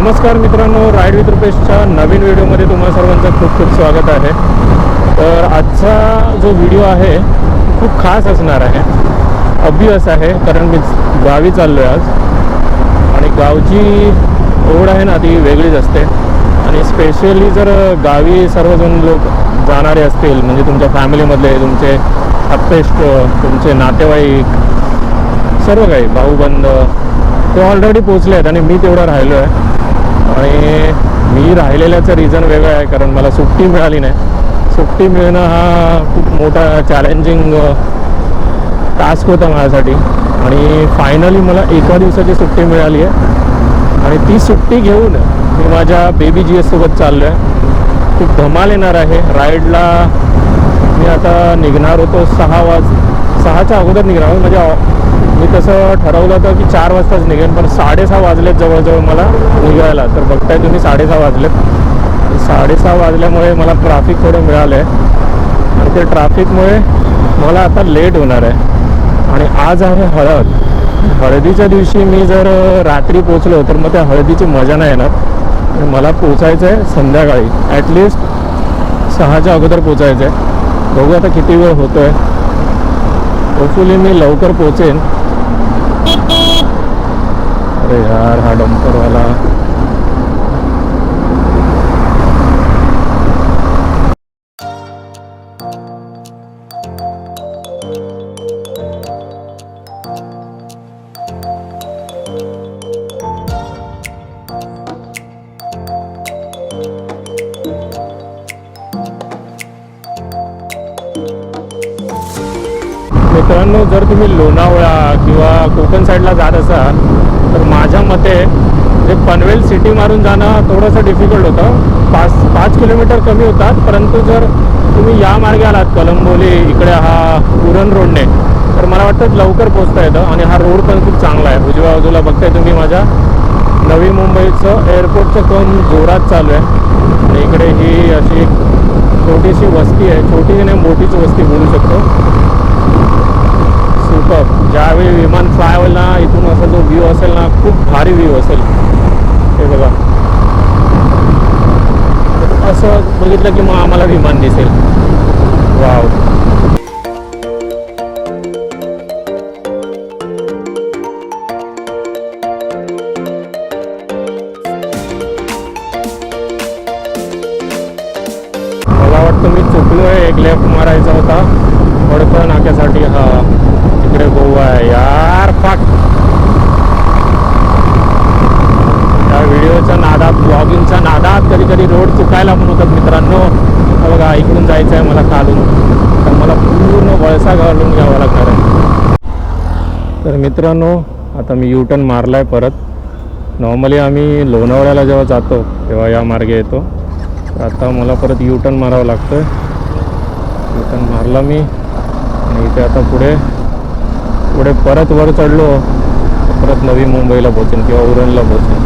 नमस्कार मित्रांनो ride with रुपेशच्या नवीन व्हिडिओमध्ये तुम्हा सर्वांचं खूप खूप स्वागत आहे. तर आजचा जो व्हिडिओ आहे खूप खास असणार आहे. अभ्यास आहे कारण मी गावी चाललो आहे आज. आणि गावची ओढ आहे ना ती वेगळीच असते. आणि स्पेशली जर गावी सर्वजण लोक जाणारे असतील म्हणजे तुमच्या फॅमिलीमधले तुमचे आप्तेष्ट तुमचे नातेवाईक सर्व काही भाऊबंद ते ऑलरेडी पोचले आहेत आणि मी तेवढं राहिलो आहे आणि मी राहिलेल्याचं रिझन वेगळं आहे कारण मला सुट्टी मिळाली नाही. सुट्टी मिळणं हा खूप मोठा चॅलेंजिंग टास्क होता माझ्यासाठी. आणि फायनली मला एका दिवसाची सुट्टी मिळाली आहे. आणि ती सुट्टी घेऊन मी माझ्या बेबी जी एससोबत चाललो आहे खूप धमाल येणार आहे. राईडला मी आता निघणार होतो सहा वाज सहाच्या अगोदर निघणार म्हणजे तसं ठरवलं होतं की चार वाजताच निघेन पण साडेसहा वाजलेत जवळजवळ मला निघायला. तर बघताय तुम्ही साडेसहा वाजलेत. साडेसहा वाजल्यामुळे मला ट्राफिक थोडं मिळालं आहे आणि ते ट्राफिकमुळे मला आता लेट होणार आहे. आणि आज आहे हळद. हळदीच्या दिवशी मी जर रात्री पोचलो तर मग त्या हळदीची मजा नाही येणार. मला पोचायचं आहे संध्याकाळी ॲटलिस्ट सहाच्या अगोदर पोचायचं आहे बघू आता किती वेळ होतो आहे होपफुली मी लवकर पोचेन अरे यार हा डंपरवाला. मित्रांनो जर तुम्ही लोणावळा किंवा कोकण साईडला जात असाल माझ्या मते जे पनवेल सिटी मारून जाणं थोडंसं डिफिकल्ट होतं. पाच पाच किलोमीटर कमी होतात परंतु जर तुम्ही या मार्गे आलात कलंबोली इकडे हा उरण रोडने तर मला वाटतं लवकर पोचता येतं आणि हा रोड पण खूप चांगला आहे. उजव्या बाजूला बघताय तुम्ही माझ्या. नवी मुंबईचं एअरपोर्टचं काम जोरात चालू आहे. आणि इकडे ही अशी छोटीशी वस्ती आहे. छोटी नाही मोठीच वस्ती बोलू शकतो. सुपर ज्यावेळी विमान फ्लाय होईल ना इथून असा जो व्ह्यू असेल ना खूप भारी व्ह्यू असेल. हे बघा. असं बघितलं की मग आम्हाला विमान दिसेल. वाव व्हिडिओच्या नादात ब्लॉगिंगच्या नादात कधी कधी रोड चुकायला पण होतात मित्रांनो. बघा इकडून जायचं आहे मला खालून. तर मला पूर्ण वळसा घालून घ्यावा लागणार आहे. तर मित्रांनो आता मी यू टर्न मारला आहे परत. नॉर्मली आम्ही लोणावळ्याला जेव्हा जातो तेव्हा या मार्गे येतो. आता मला परत यू टर्न मारावं लागतं यू टर्न मारला मी. आणि इथे आता पुढे पुढे परत वर चढलो. परत नवी मुंबईला पोचेन किंवा उरणला पोचेन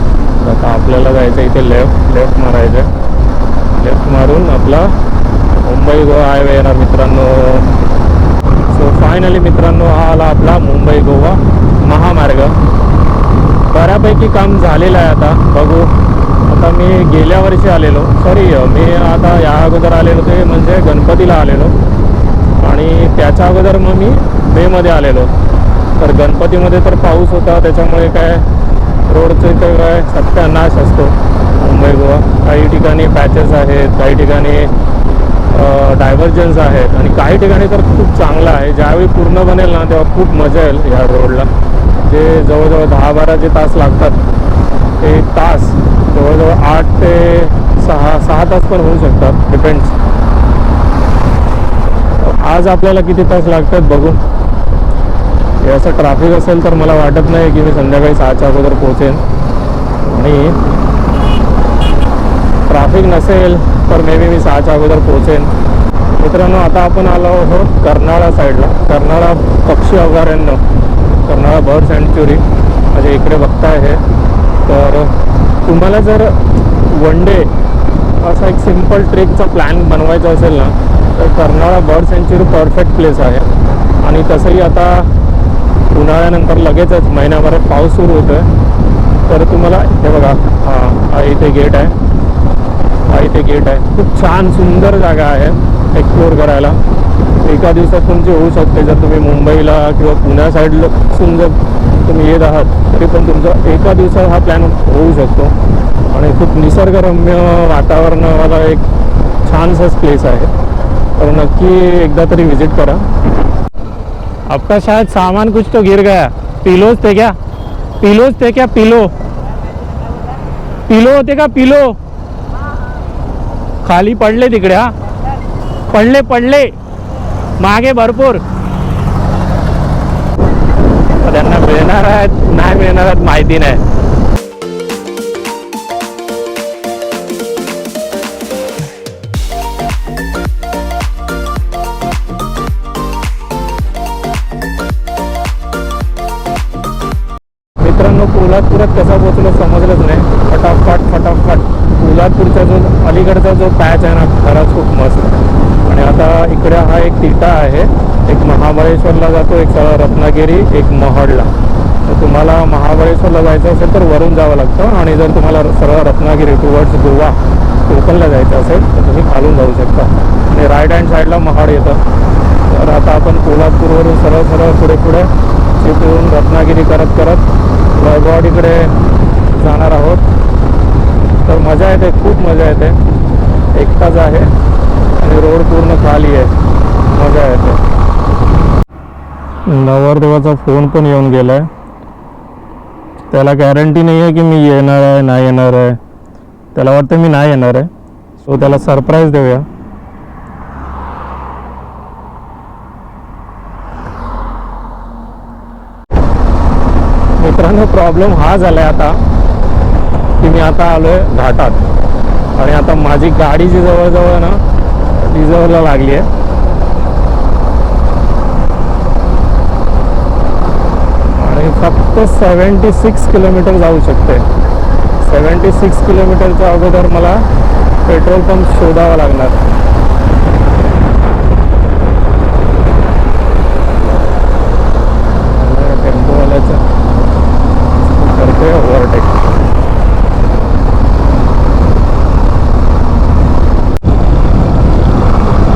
तर आता आपल्याला जायचं इथे लेफ्ट लेफ्ट मारायचं आहे. लेफ्ट मारून आपला मुंबई गोवा हायवे येणार मित्रांनो. सो फायनली मित्रांनो हा आला आपला मुंबई गोवा महामार्ग. बऱ्यापैकी काम झालेलं आहे आता बघू. आता मी गेल्या वर्षी आलेलो. सॉरी मी आता या अगोदर आलेलो ते म्हणजे गणपतीला आलेलो. आणि त्याच्या अगोदर मग मी मेमध्ये आलेलो. तर गणपतीमध्ये तर पाऊस होता त्याच्यामुळे काय रोडचं इथं काय सत्यानाश असतो. मुंबई गोवा. काही ठिकाणी पॅचेस आहेत काही ठिकाणी डायव्हर्जन्स आहेत. आणि काही ठिकाणी तर खूप चांगलं आहे. ज्यावेळी पूर्ण बनेल ना तेव्हा खूप मजा येईल या रोडला जे जवळजवळ दहा बारा जे तास लागतात ते तास जवळजवळ आठ ते सहा सहा तास पण होऊ शकतात. डिपेंड्स आज आपल्याला किती तास लागतात बघून. हे असं ट्रॅफिक असेल तर मला वाटत नाही की मी संध्याकाळी सहाच्या अगोदर पोहोचेन. आणि ट्रॅफिक नसेल तर मे बी मी सहाच्या अगोदर पोहोचेन. मित्रांनो आता आपण आलो आहोत कर्नाळा साईडला कर्नाळा पक्षी अभयारण्य. कर्नाळा बर्ड सँच्युरी म्हणजे इकडे बघताय हे. तर तुम्हाला जर वन डे असा एक सिंपल ट्रेकचा प्लॅन बनवायचा असेल ना तर कर्नाळा बर्ड सँच्युरी परफेक्ट प्लेस आहे. आणि तसंही आता उन्हाळ्यानंतर लगेचच महिन्याभरात पाऊस सुरू होतो आहे तर तुम्हाला हे बघा हां इथे गेट आहे. हा इथे गेट आहे. खूप छान सुंदर जागा आहे एक्सप्लोअर करायला. एका दिवसात तुमची होऊ शकते. जर तुम्ही मुंबईला किंवा पुण्या साईडपासून जर तुम्ही येत आहात तरी पण तुमचा एका दिवसात हा प्लॅन होऊ शकतो. आणि खूप निसर्गरम्य वातावरणावाला एक छानसाच प्लेस आहे. तर नक्की एकदा तरी व्हिजिट करा. आपका शायद सामान कुछ तो गिर गया। पिलोज थे क्या? पिलोज थे क्या? पिलो। पिलो होते का पिलो? खाली पडले तिकडे हा? पडले पडले मागे भरपूर। त्यांना मिळणार आहेत नाही मिळणार आहेत माहिती नाही. कोल्हापुरात कसा पोहोचलो समजलंच नाही. फटाफट फटाफट. कोल्हापूरचा जो अलीकडचा जो पॅच आहे ना खराच खूप मस्त आहे. आणि आता इकडे हा एक तिटा आहे. एक महाबळेश्वरला जातो एक रत्नागिरी एक महडला तर तुम्हाला महाबळेश्वरला जायचं असेल तर वरून जावं लागतं. आणि जर तुम्हाला सरळ रत्नागिरी टुवर्ड्स गोवा कोकणला जायचं असेल तर तुम्ही खालून जाऊ शकता. आणि राईट हँड साईडला महाड येतं. तर आता आपण कोल्हापूरवरून सरळ सरळ पुढे पुढे चिपळूण रत्नागिरी करत करत वैभववाडीकडे जाणार आहोत. तर मजा येते खूप मजा येते. एकटाच आहे आणि रोड पूर्ण खाली आहे. मजा येते. नवरदेवाचा फोन पण येऊन गेलाय. त्याला गॅरंटी नाही आहे की मी येणार आहे नाही येणार आहे. त्याला वाटतं मी नाही येणार आहे. सो त्याला सरप्राईज देऊया. मित्रांनो हो प्रॉब्लेम हा झालाय आता की मी आता आलोय घाटात. आणि आता माझी गाडी जी जवळजवळ ना रिझर्वला लागली आहे आणि फक्त सेवन्टी सिक्स किलोमीटर जाऊ शकते. सेवन्टी सिक्स किलोमीटरच्या अगोदर मला पेट्रोल पंप शोधावा लागणार टेम्पोवाल्याचं करतोय ओव्हरटेक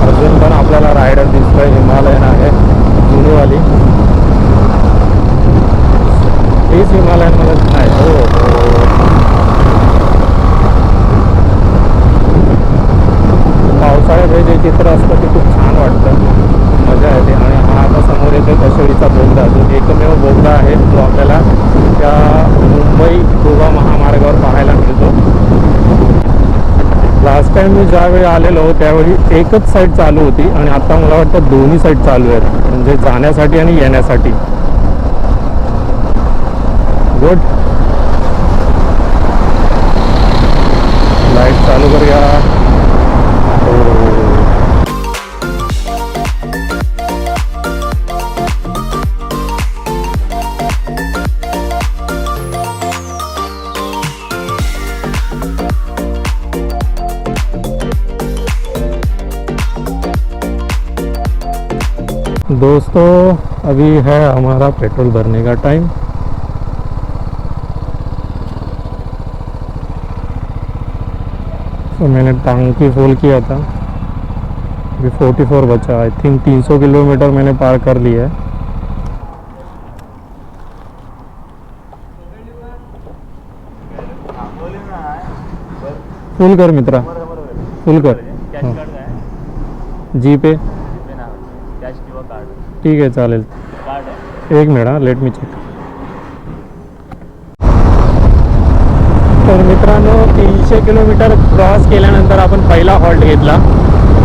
अजून पण आपल्याला रायडर दिसतोय हिमालयन आहे जुनीवाली हीच हिमालयनमध्ये नाही हो पावसाळ्यात हे जे चित्र असतं ते खूप छान वाटतं मजा येते आणि हा आता समोर येतो कशेळीचा बोगदा जो एकमेव बोगदा आहे जो आपल्याला त्या मुंबई गोवा महामार्गावर पाहायला मिळतो लास्ट टाइम मी ज्यावेळी आलेलो त्यावेळी एकच साईड चालू होती आणि आता मला वाटतं दोन्ही साईड चालू आहेत. म्हणजे जाण्यासाठी आणि येण्यासाठी. गुड लाइट चालू करूया. दोस्तों अभी है हमारा पेट्रोल भरने का टाइम। तो मैंने टंकी फुल किया था। अभी 44 बचा आई थिंक 300 किलोमीटर मैंने पार कर लिया है। फुल कर मित्रा फुल कर। हाँ. जी पे। ठीक आहे चालेल. एक मिनिट लेट मी चेक तर मित्रांनो तीनशे किलोमीटर क्रॉस केल्यानंतर आपण पहिला हॉल्ट घेतला.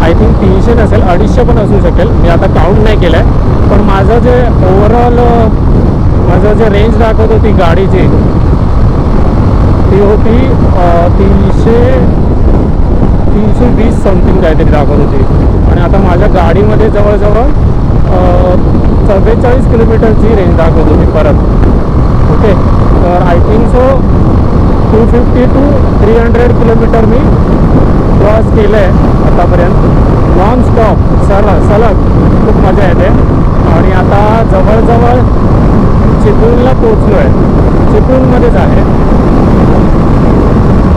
आय थिंक तीनशे नसेल अडीचशे पण असू शकेल. मी आता काउंट नाही केलं आहे पण माझं जे ओव्हरऑल माझं जे रेंज दाखवत होती गाडीची ती होती तीनशे तीनशे वीस समथिंग काहीतरी दाखवत होती. आणि आता माझ्या गाडीमध्ये जवळजवळ चव्वेचाळीस किलोमीटरची रेंज दाखवत होती परत. ओके? तर I think so two fifty two three hundred kilometer me cross केलं आहे आतापर्यंत. नॉन स्टॉप सलग. सलग खूप मजा येते. आणि आता जवळजवळ चिपळूणला पोचलो आहे चिपळूणमध्येच आहे.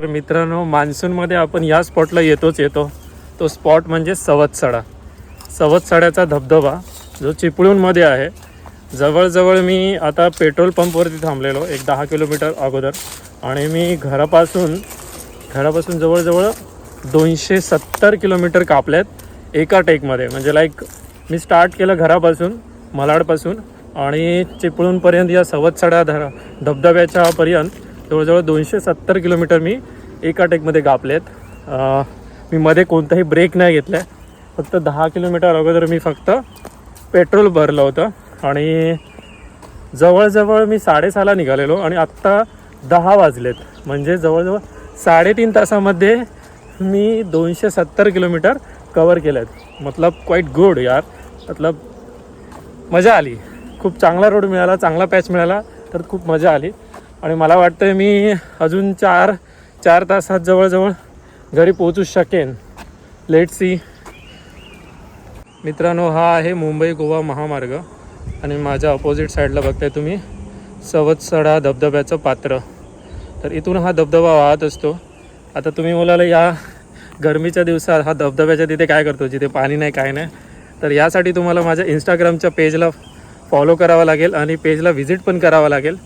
तर मित्रांनो मान्सूनमध्ये आपण या स्पॉटला येतोच येतो. तो स्पॉट म्हणजे सवतसडा. सवतसड्याचा धबधबा जो चिपळूणमध्ये आहे. जवळजवळ मी आता पेट्रोल पंपवरती थांबलेलो एक दहा किलोमीटर अगोदर. आणि मी घरापासून घरापासून जवळजवळ दोनशे सत्तर किलोमीटर कापलेत एका टेकमध्ये. म्हणजे लाईक मी स्टार्ट केलं घरापासून मलाडपासून. आणि चिपळूणपर्यंत या सवतसडा धरा धबधब्याच्या पर्यंत जवळजवळ दोनशे सत्तर किलोमीटर मी एका टेकमध्ये कापलेत. मी मध्ये कोणताही ब्रेक नाही घेतला आहे फक्त दहा किलोमीटर अगोदर मी फक्त पेट्रोल भरलं होतं. आणि जवळजवळ मी साडेसहाला निघालेलो आणि आत्ता दहा वाजलेत. म्हणजे जवळजवळ साडेतीन तासामध्ये मी दोनशे सत्तर किलोमीटर कवर केलं आहेत मतलब क्वाईट गुड यार. मतलब मजा आली. खूप चांगला रोड मिळाला चांगला पॅच मिळाला तर खूप मजा आली. आणि मला वाटतं मी अजून चार चार तासात जवळजवळ घरी पोचू शकेन. लेट सी मित्रांनो हा आहे मुंबई गोवा महामार्ग आणि माझ्या अपोजिट साईडला बघताय तुम्ही सवत्सडा धबधब्याचं पात्र. तर इथून हा धबधबा वाहत असतो. आता तुम्ही मुलाला या गरमीच्या दिवसात हा धबधब्याच्या तिथे काय करतो? जिथे पाणी नाही काय नाही. तर यासाठी तुम्हाला माझ्या इंस्टाग्रामच्या पेजला फॉलो करावं लागेल आणि पेजला व्हिजिट पण करावं लागेल.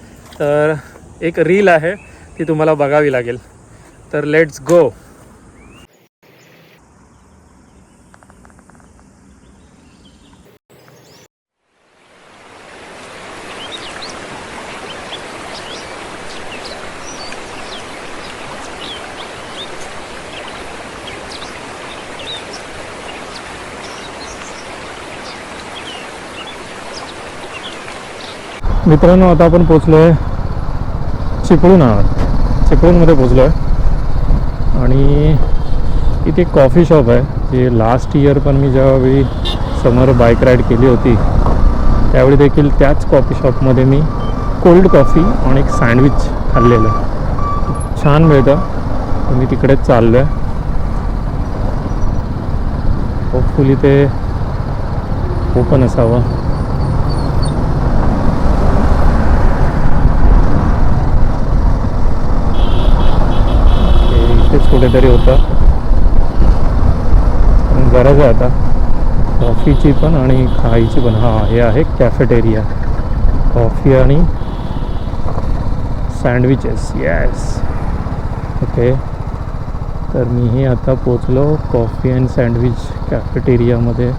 तर एक रील आहे ती तुम्हाला बघावी लागेल. तर लेट्स गो मित्रांनो आता आपण पोचलो आहे चिपळूण आहोत. चिपळूणमध्ये पोचलो आहे आणि इथे एक कॉफी शॉप आहे जे लास्ट इयर पण मी ज्यावेळी समोर बाईक राईड केली होती त्यावेळी देखील त्याच कॉफी शॉपमध्ये मी कोल्ड कॉफी आणि एक सँडविच खाल्लेलं आहे. छान मिळतं. मी तिकडेच चाललो आहे होपफुली ते ओपन असावं हे इथेच कुठेतरी होतं. गरज आहे आता. कॉफीची पण आणि खायची पण. हा हे आहे कॅफेटेरिया. कॉफी आणि सँडविचेस. येस ओके तर मीही आता पोचलो कॉफी अँड सँडविच कॅफेटेरियामध्ये.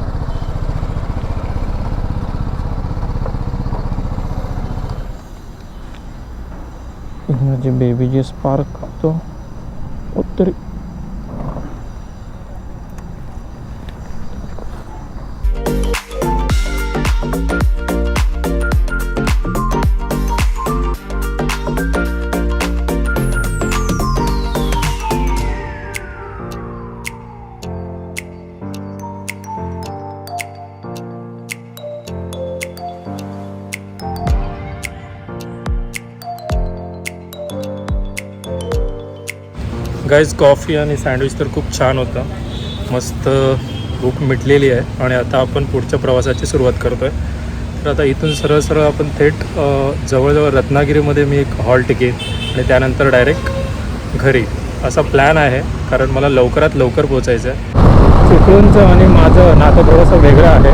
माझे बेबी जे स्पार्क खातो. तरी गाईज कॉफी आणि सँडविच तर खूप छान होतं. मस्त भूक मिटलेली आहे आणि आता आपण पुढच्या प्रवासाची सुरुवात करतो आहे तर आता इथून सरळ सरळ आपण थेट जवळजवळ रत्नागिरीमध्ये मी एक हॉल्ट घेईन आणि त्यानंतर डायरेक्ट घरी. असा प्लॅन आहे कारण मला लवकरात लवकर पोचायचं आहे चिपळूणचं आणि माझं नातं थोडंसं वेगळं आहे.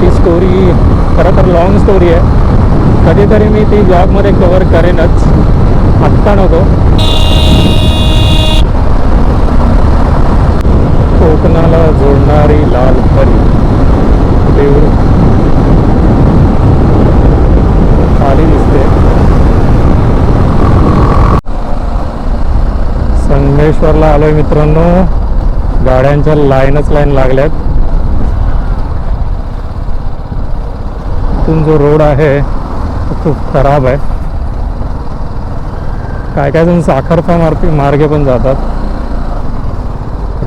ती स्टोरी खरं तर लॉंग स्टोरी आहे. कधीतरी मी ती ब्लॉगमध्ये कवर करेनच. आत्ता नको. कोकणाला जोडणारी लाल परी. देऊळ. खाली दिसते. संगमेश्वरला आलोय मित्रांनो. गाड्यांच्या लाईनच लाईन लागल्यात. इथून जो रोड आहे तो खूप खराब आहे. काय काय जण साखरपा मार्गे मार्गे पण जातात.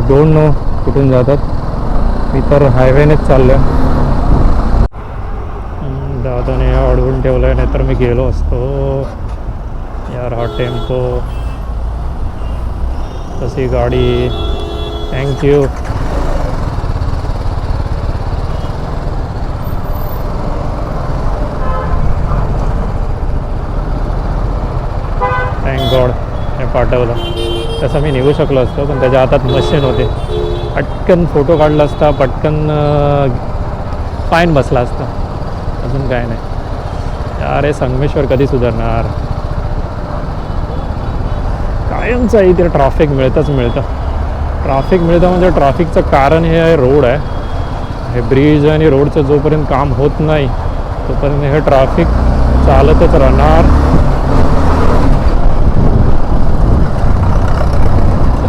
डोंट नो कुठून जातात? मी तर हायवेनेच चाललो दादाने अडवून ठेवलं आहे नाहीतर मी गेलो असतो. यार हा टेम्पो. तशी गाडी. थँक्यू थँक गॉड पाठवलं. तसं मी निघू शकलो असतो पण त्याच्या हातात मशीन होते. पटकन फोटो काढला असता पटकन फाईन बसला असता. अजून काय नाही. अरे संगमेश्वर कधी सुधारणार? कायमचं इथे ट्रॅफिक मिळतंच मिळतं. ट्रॅफिक मिळतं म्हणजे ट्रॅफिकचं कारण हे रोड आहे. हे ब्रिज आणि रोडचं जोपर्यंत काम होत नाही तोपर्यंत हे ट्रॅफिक चालतच राहणार.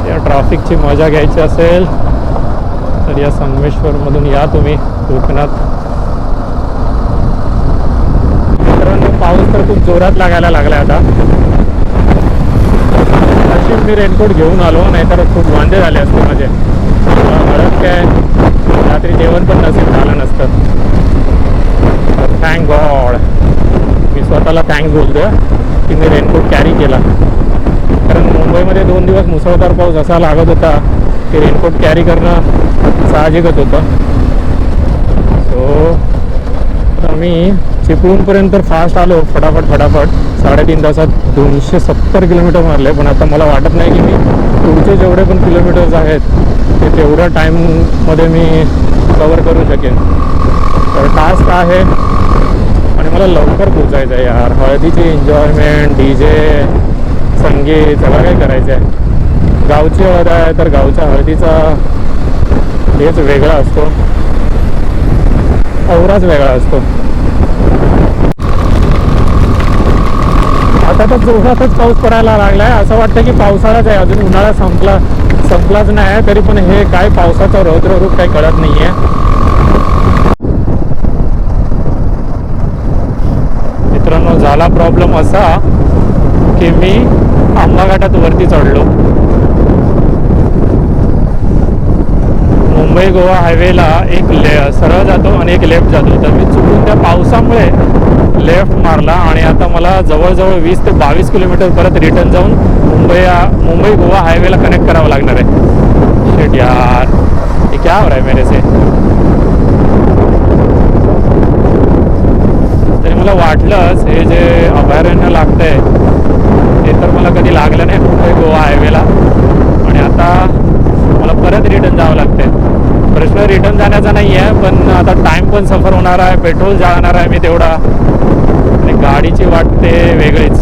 या ट्रॅफिकची मजा घ्यायची असेल तर या संगमेश्वरमधून या तुम्ही कोकणात. मित्रांनो पाऊस तर खूप जोरात लागायला लागला आता. अशी मी रेनकोट घेऊन आलो नाहीतर खूप वांदे झाले असते माझे. हळद काय? रात्री जेवण पण नसेल झालं नसतं. थँक गॉड मी स्वतःला थँक्स बोलतो की मी रेनकोट कॅरी केला. कारण मुंबईमध्ये दोन दिवस मुसळधार पाऊस असा लागत होता की रेनकोट कॅरी करणं साहजिकच होतं. सो मी चिपळूणपर्यंत फास्ट आलो फटाफट फटाफट. साडेतीन तासात दोनशे सत्तर किलोमीटर मारले पण आता मला वाटत नाही की मी पुढचे जेवढे पण किलोमीटर्स आहेत ते तेवढ्या टाईममध्ये मी कवर करू शकेन. तर टास्क आहे आणि मला लवकर पोचायचं आहे यार. हळदीची एन्जॉयमेंट डी जे संगीत सगळं काही करायचं आहे गावची हळद आहे तर गावच्या हळदीचा हेच वेगळा असतो. औराच वेगळा असतो. आता तर जोरातच पाऊस पडायला लागलाय. असं वाटतं की पावसाळाच आहे. अजून उन्हाळा संपला संपलाच नाही तरी पण हे काय पावसाचं रौद्र रूप काही कळत नाहीये. मित्रांनो झाला प्रॉब्लेम असा की मी आंबा घाटात वरती चढलो. मुंबई गोवा हायवेला एक ले सरळ जातो आणि एक लेफ्ट जातो. तर मी चुकून त्या पावसामुळे लेफ्ट मारला आणि आता मला जवळजवळ वीस ते बावीस किलोमीटर परत रिटर्न जाऊन मुंबई मुंबई गोवा हायवेला कनेक्ट करावं लागणार आहे. शेट यार. हे क्या हो रहा है मेरे से? तरी मला वाटलंच हे जे अभयारण्य लागतंय ते तर मला कधी लागलं नाही मुंबई गोवा हायवेला. आणि आता मला परत रिटर्न जावं लागतंय. प्रश्न रिटर्न जाण्याचा नाही आहे पण आता टाईम पण सफर होणार आहे पेट्रोल जाणार आहे मी तेवढा. आणि गाडीची वाटते वेगळीच.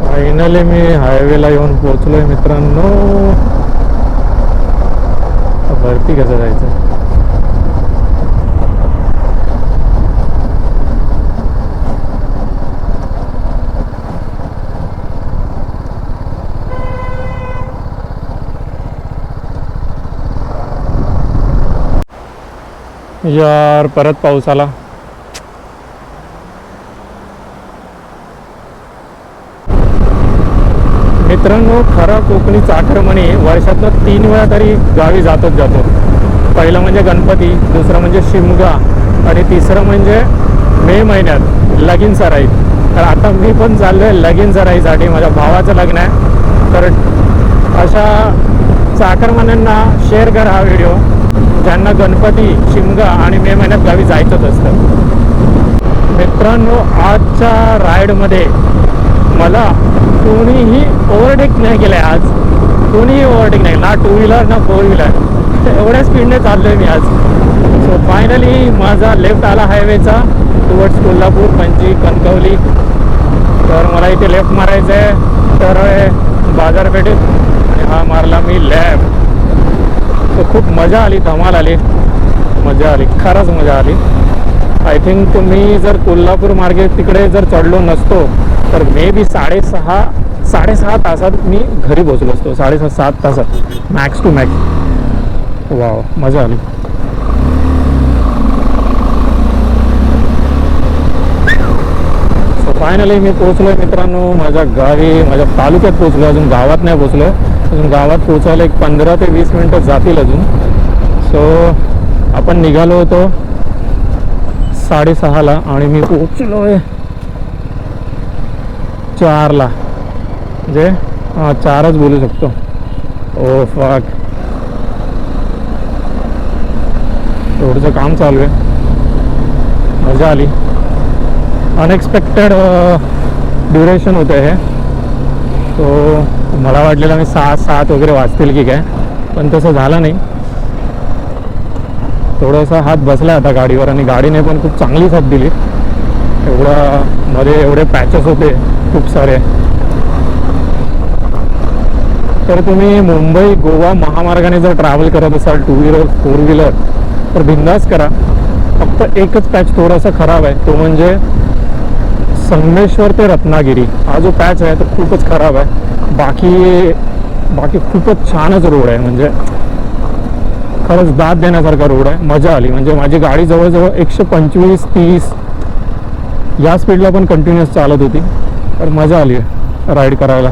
फायनली मी हायवेला येऊन पोहोचलोय मित्रांनो. वरती कसं जायचं? यार परत पाऊस आला. मित्रांनो खरा आक्रमण चाकरमणी वर्षातनं तीन वेळा तरी गावी जातच जातो. पहिलं म्हणजे गणपती दुसरं म्हणजे शिमगा आणि तिसरं म्हणजे मे महिन्यात लगीन सराई. तर आता मी पण चाललो आहे लगीन सराईसाठी माझ्या भावाचं लग्न आहे. तर अशा चाकरमान्यांना शेअर कर हा व्हिडिओ ज्यांना गणपती शिमगा आणि मे महिन्यात गावी जायचंच असतं. मित्रांनो आजच्या राईडमध्ये मला कोणीही ओव्हरटेक नाही केलं आहे आज. कोणीही ओव्हरटेक नाही. ना टू व्हीलर ना फोर व्हीलर एवढ्या स्पीडने चाललो आहे मी आज. सो फायनली माझा लेफ्ट आला हायवेचा टुवर्ड्स कोल्हापूर पणजी कणकवली. तर मला इथे लेफ्ट मारायचं आहे तर बाजारपेठेत आणि हा मारला मी लेफ्ट तर खूप मजा आली धमाल आली. मजा आली. खरंच मजा आली. आय थिंक मी जर कोल्हापूर मार्गे तिकडे जर चढलो नसतो तर मे बी साडेसहा साडेसहा तासात मी घरी पोचलो असतो. साडेसहा सात तासात. मॅक्स टू मॅक्स वाव मजा आली. सो फायनली मी पोचलो आहे मित्रांनो माझ्या गावी माझ्या तालुक्यात पोचलो अजून गावात नाही पोचलो अजून गावात पोचायला एक पंधरा ते वीस मिनटं जातील अजून. सो आपण निघालो होतो साडेसहाला आणि मी पोचलो आहे चारला. म्हणजे हां चारच बोलू शकतो. ओ फाक थोडंसं काम चालू आहे. मजा आली. अनएक्सपेक्टेड ड्युरेशन होतं हे. तो मला वाटलेलं मी सहा सात वगैरे वाचतील की काय पण तसं झालं नाही. थोडासा हात बसला आता गाडीवर आणि गाडीने पण खूप चांगली साथ दिली. एवढा मध्ये एवढे पॅचेस होते. खूप सारे. तर तुम्ही मुंबई गोवा महामार्गाने जर ट्रॅव्हल करत असाल टू व्हीलर फोर व्हीलर तर बिंदास करा. फक्त एकच पॅच थोडासा खराब आहे. तो म्हणजे संगमेश्वर ते रत्नागिरी. हा जो पॅच आहे तो खूपच खराब आहे. बाकी बाकी खूपच छानच रोड आहे. म्हणजे खरंच दाद देण्यासारखा रोड आहे. मजा आली. म्हणजे माझी गाडी जवळजवळ एकशे पंचवीस तीस या स्पीडला पण कंटिन्युअस चालत होती. तर मजा आली राईड करायला.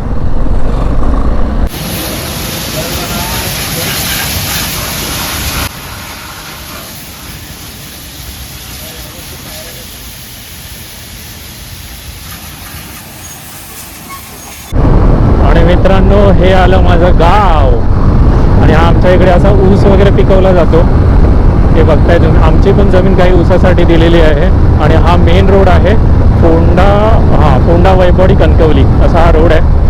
आणि मित्रांनो हे आलं माझं गाव. आणि हा आमच्या इकडे असा ऊस वगैरे पिकवला जातो. हे बघताय तुम्ही. आमची पण जमीन काही ऊसासाठी दिलेली आहे. आणि हा मेन रोड आहे. कोंडा हा कोंडा वैभवडी कणकवली असा हा रोड आहे.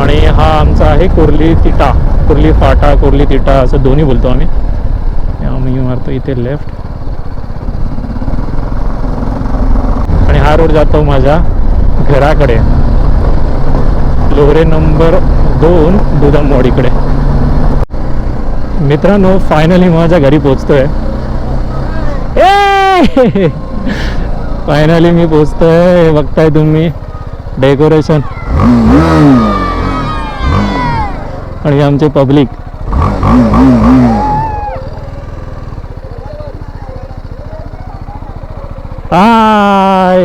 आणि हा आमचा आहे कुर्ली तिटा कुर्ली फाटा कुर्ली तिटा असं दोन्ही बोलतो आम्ही. आम्ही मारतो इथे लेफ्ट आणि हा रोड जातो माझ्या घराकडे. लोहरे नंबर दोन दुधामवाडीकडे. मित्रांनो फायनली माझ्या घरी पोचतोय फायनली मी पोचतोय. बघताय तुम्ही. डेकोरेशन आणि आमचे पब्लिक हाय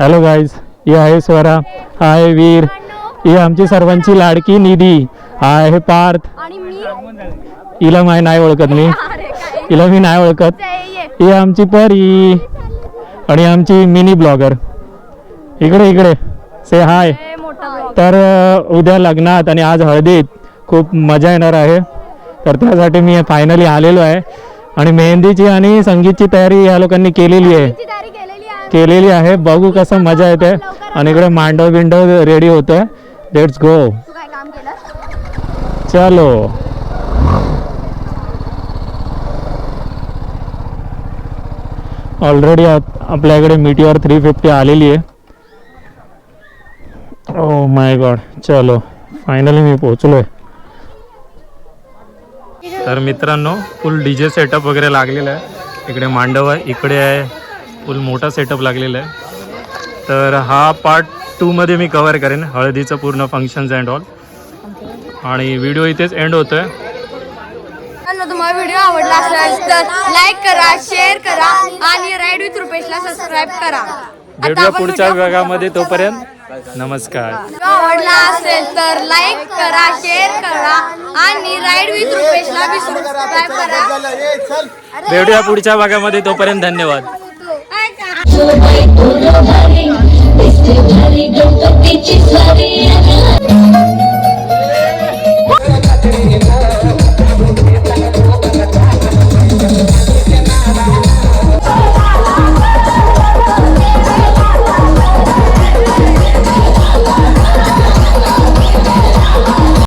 हॅलो गाईज ही आहे स्वरा. हाय वीर. ही आमची सर्वांची लाडकी निधी. हा आहे पार्थ हिला माय नाही ओळखत मी. हिला मी नाही ओळखत. ही आमची परी. आणि आमची मिनी ब्लॉगर. इकडे इकडे. से हाय. तर उद्या लग्नात आणि आज हळदीत खूप मजा येणार आहे. तर त्यासाठी मी फायनली आलेलो आहे. आणि मेहंदीची आणि संगीतची तयारी या लोकांनी केलेली आहे. केलेली आहे. बघू कसं मजा येते. आणि इकडे मांडव बिंडव रेडी होतोय लेट्स गो चलो. ऑलरेडी आपल्याकडे मीटिओर थ्री फिफ्टी आलेली आहे. ओ माय गॉड चलो फायनली मी पोचलोय तर मित्रांनो फुल डी जे सेटअप वगैरे लागलेला आहे. इकडे मांडव आहे इकडे आहे. फुल मोठा सेटअप लागलेला आहे. तर हा पार्ट टूमध्ये मी कवर करेन हळदीचं पूर्ण फंक्शन्स अँड ऑल आणि व्हिडिओ इथेच एंड होतोय. मित्रांनो, तुम्हाला व्हिडिओ आवडला असेल तर लाईक करा शेअर करा आणि राईड विथ रुपेशला सबस्क्राईब करा. आता भेटूया आपण पुढच्या व्हिडिओ- भागामध्ये तोपर्यंत नमस्कार. व्हिडिओ आवडला असेल तर लाईक करा शेअर करा आणि राईड विथ रुपेशला बी सबस्क्राईब करा. भेटूया पुढच्या भागामध्ये तोपर्यंत धन्यवाद. दिसते भारी गणपतीची